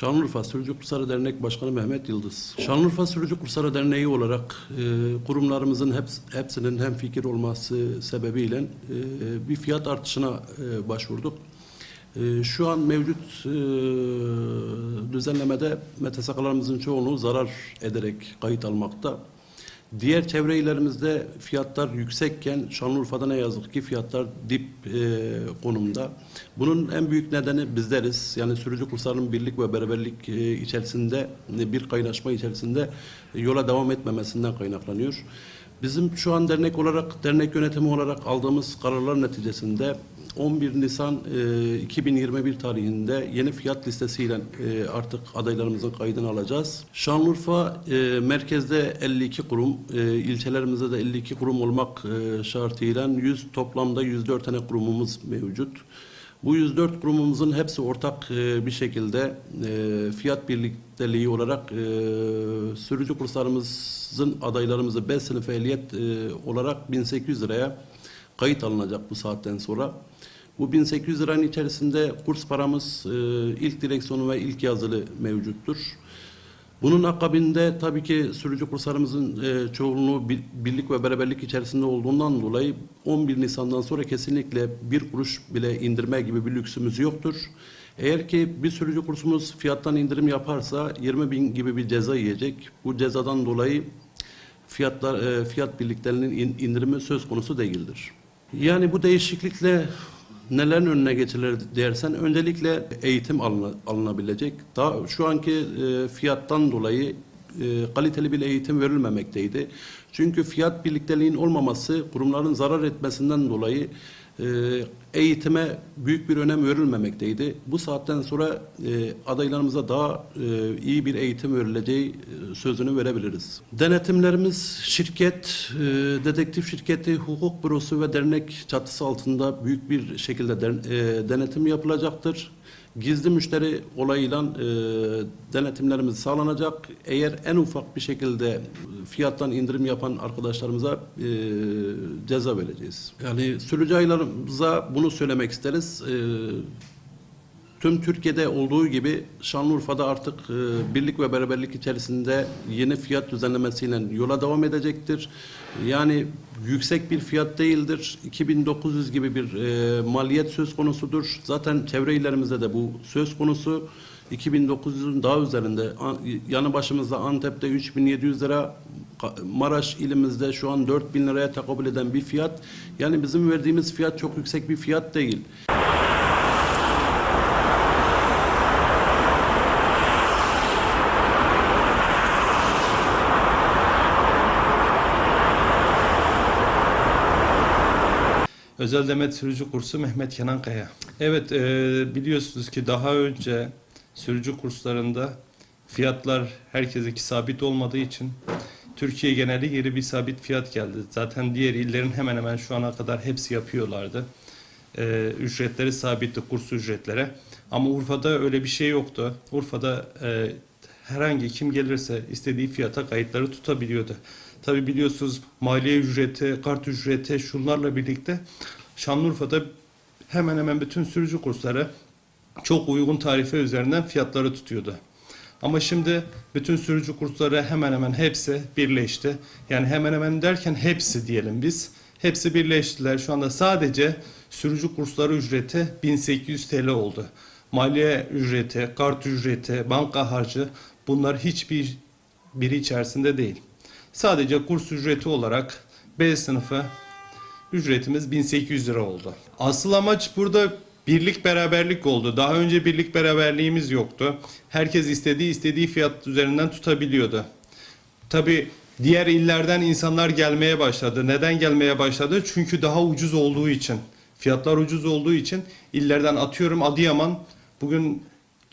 Şanlıurfa Sürücü Kursları Dernek Başkanı Mehmet Yıldız. Şanlıurfa Sürücü Kursları Derneği olarak e, kurumlarımızın heps, hepsinin hem fikir olması sebebiyle e, bir fiyat artışına e, başvurduk. E, şu an mevcut e, düzenlemede MTSK'larımızın çoğunluğu zarar ederek kayıt almakta. Diğer çevre illerimizde fiyatlar yüksekken Şanlıurfa'da ne yazık ki fiyatlar dip e, konumda. Bunun en büyük nedeni bizleriz. Yani sürücü kurslarının birlik ve beraberlik e, içerisinde bir kaynaşma içerisinde yola devam etmemesinden kaynaklanıyor. Bizim şu an dernek olarak, dernek yönetimi olarak aldığımız kararlar neticesinde 11 Nisan e, 2021 tarihinde yeni fiyat listesiyle e, artık adaylarımızın kaydını alacağız. Şanlıurfa e, merkezde 52 kurum, e, ilçelerimizde de 52 kurum olmak e, şartıyla 100 toplamda 104 tane kurumumuz mevcut. Bu 104 kurumumuzun hepsi ortak e, bir şekilde e, fiyat birlikteliği olarak e, sürücü kurslarımızın adaylarımızı 5 sınıf ehliyet olarak 1800 liraya kayıt alınacak bu saatten sonra. Bu 1800 liranın içerisinde kurs paramız ilk direksiyonu ve ilk yazılı mevcuttur. Bunun akabinde tabii ki sürücü kurslarımızın e, çoğunluğu bir- birlik ve beraberlik içerisinde olduğundan dolayı 11 Nisan'dan sonra kesinlikle bir kuruş bile indirme gibi bir lüksümüz yoktur. Eğer ki bir sürücü kursumuz fiyattan indirim yaparsa 20 bin gibi bir ceza yiyecek. Bu cezadan dolayı fiyatlar e, fiyat birliklerinin in- indirimi söz konusu değildir. Yani bu değişiklikle nelerin önüne geçilir dersen öncelikle eğitim alına- alınabilecek. Daha şu anki e, fiyattan dolayı e, kaliteli bir eğitim verilmemekteydi. Çünkü fiyat birlikteliğin olmaması kurumların zarar etmesinden dolayı e, eğitime büyük bir önem verilmemekteydi. Bu saatten sonra e, adaylarımıza daha e, iyi bir eğitim verileceği e, sözünü verebiliriz. Denetimlerimiz şirket, e, dedektif şirketi, hukuk bürosu ve dernek çatısı altında büyük bir şekilde den- denetim yapılacaktır. Gizli müşteri olayıyla e, denetimlerimiz sağlanacak. Eğer en ufak bir şekilde fiyattan indirim yapan arkadaşlarımıza e, ceza vereceğiz. Yani sürücü aylarımıza bunu söylemek isteriz. E, Tüm Türkiye'de olduğu gibi Şanlıurfa'da artık e, birlik ve beraberlik içerisinde yeni fiyat düzenlemesiyle yola devam edecektir. Yani yüksek bir fiyat değildir. 2900 gibi bir e, maliyet söz konusudur. Zaten çevre illerimizde de bu söz konusu. 2900'ün daha üzerinde. An- Yanı başımızda Antep'te 3700 lira, Maraş ilimizde şu an 4000 liraya tekabül eden bir fiyat. Yani bizim verdiğimiz fiyat çok yüksek bir fiyat değil. Özel Demet Sürücü Kursu Mehmet Kenan Kaya. Evet e, biliyorsunuz ki daha önce sürücü kurslarında fiyatlar herkesinki sabit olmadığı için Türkiye geneli yeni bir sabit fiyat geldi. Zaten diğer illerin hemen hemen şu ana kadar hepsi yapıyorlardı. E, ücretleri sabitti kurs ücretlere. Ama Urfa'da öyle bir şey yoktu. Urfa'da e, herhangi kim gelirse istediği fiyata kayıtları tutabiliyordu. Tabi biliyorsunuz maliye ücreti, kart ücreti şunlarla birlikte Şanlıurfa'da hemen hemen bütün sürücü kursları çok uygun tarife üzerinden fiyatları tutuyordu. Ama şimdi bütün sürücü kursları hemen hemen hepsi birleşti. Yani hemen hemen derken hepsi diyelim biz. Hepsi birleştiler. Şu anda sadece sürücü kursları ücreti 1800 TL oldu. Maliye ücreti, kart ücreti, banka harcı bunlar hiçbir biri içerisinde değil. Sadece kurs ücreti olarak B sınıfı ücretimiz 1800 lira oldu. Asıl amaç burada birlik beraberlik oldu. Daha önce birlik beraberliğimiz yoktu. Herkes istediği istediği fiyat üzerinden tutabiliyordu. Tabi diğer illerden insanlar gelmeye başladı. Neden gelmeye başladı? Çünkü daha ucuz olduğu için. Fiyatlar ucuz olduğu için illerden atıyorum Adıyaman bugün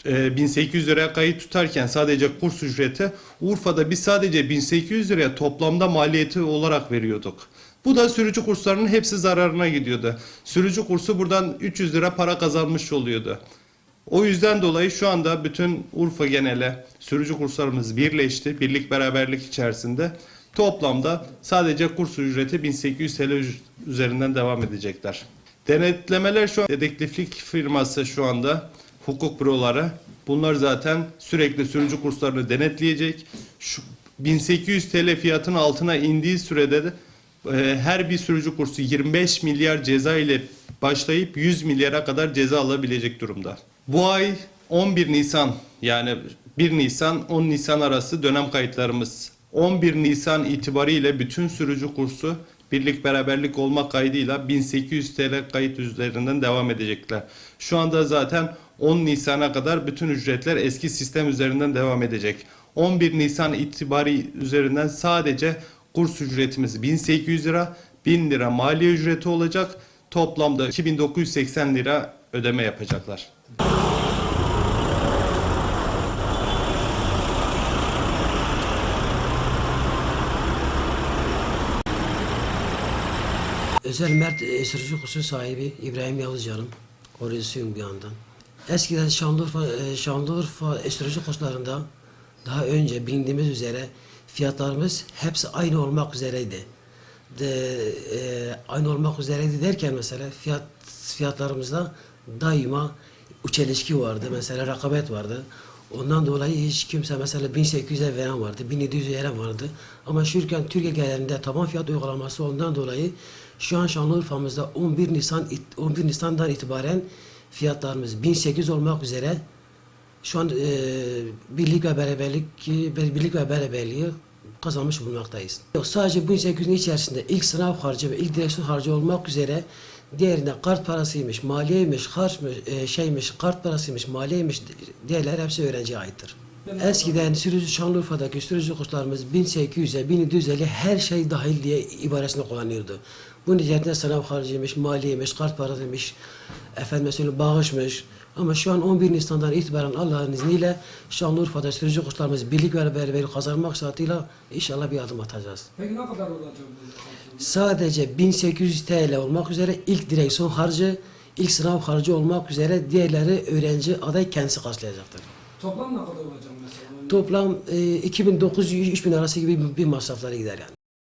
e, 1800 liraya kayıt tutarken sadece kurs ücreti Urfa'da biz sadece 1800 liraya toplamda maliyeti olarak veriyorduk. Bu da sürücü kurslarının hepsi zararına gidiyordu. Sürücü kursu buradan 300 lira para kazanmış oluyordu. O yüzden dolayı şu anda bütün Urfa genele sürücü kurslarımız birleşti. Birlik beraberlik içerisinde. Toplamda sadece kurs ücreti 1800 TL üzerinden devam edecekler. Denetlemeler şu an dedektiflik firması şu anda hukuk büroları bunlar zaten sürekli sürücü kurslarını denetleyecek. Şu 1800 TL fiyatın altına indiği sürede de e, her bir sürücü kursu 25 milyar ceza ile başlayıp 100 milyara kadar ceza alabilecek durumda. Bu ay 11 Nisan yani 1 Nisan 10 Nisan arası dönem kayıtlarımız 11 Nisan itibariyle bütün sürücü kursu birlik beraberlik olmak kaydıyla 1800 TL kayıt üzerinden devam edecekler. Şu anda zaten 10 Nisan'a kadar bütün ücretler eski sistem üzerinden devam edecek. 11 Nisan itibari üzerinden sadece kurs ücretimiz 1800 lira, 1000 lira maliye ücreti olacak. Toplamda 2980 lira ödeme yapacaklar. Özel Mert e, sürücü kursu sahibi İbrahim Yavuzcan'ım. Koruyucusuyum bir yandan. Eskiden Şanlıurfa, e, Şanlıurfa e, sürücü kurslarında daha önce bilindiğimiz üzere fiyatlarımız hepsi aynı olmak üzereydi. De, e, aynı olmak üzereydi derken mesela fiyat fiyatlarımızda daima uç ilişki vardı. Mesela rekabet vardı. Ondan dolayı hiç kimse mesela 1800'e veren vardı, 1700'e veren vardı. Ama şurken Türkiye genelinde taban fiyat uygulaması olduğundan dolayı şu an Şanlıurfa'mızda 11 Nisan 11 Nisan'dan itibaren fiyatlarımız 1800 olmak üzere şu an e, birlik ve beraberlik birlik ve beraberliği kazanmış bulunmaktayız. Yok, sadece bu 1800'ün içerisinde ilk sınav harcı ve ilk direksiyon harcı olmak üzere diğerinde kart parasıymış, maliyeymiş, harçmış, e, şeymiş, kart parasıymış, maliyeymiş diğerler hepsi öğrenciye aittir. Eskiden sürücü Şanlıurfa'daki sürücü kurslarımız 1800'e 1750 her şey dahil diye ibaresini kullanıyordu. Bunun içerisinde sınav harcıymış, maliyeymiş, kart parasıymış, efendim söyleyeyim bağışmış. Ama şu an 11 Nisan'dan itibaren Allah'ın izniyle Şanlıurfa'da sürücü kurslarımız birlik ve beraberliği kazanmak şartıyla inşallah bir adım atacağız. Peki ne kadar olacak bu? Sadece 1800 TL olmak üzere ilk direksiyon harcı, ilk sınav harcı olmak üzere diğerleri öğrenci aday kendisi karşılayacaktır. Toplam ne kadar olacak mesela? Toplam e, 2900-3000 arası gibi bir- masrafları gider yani.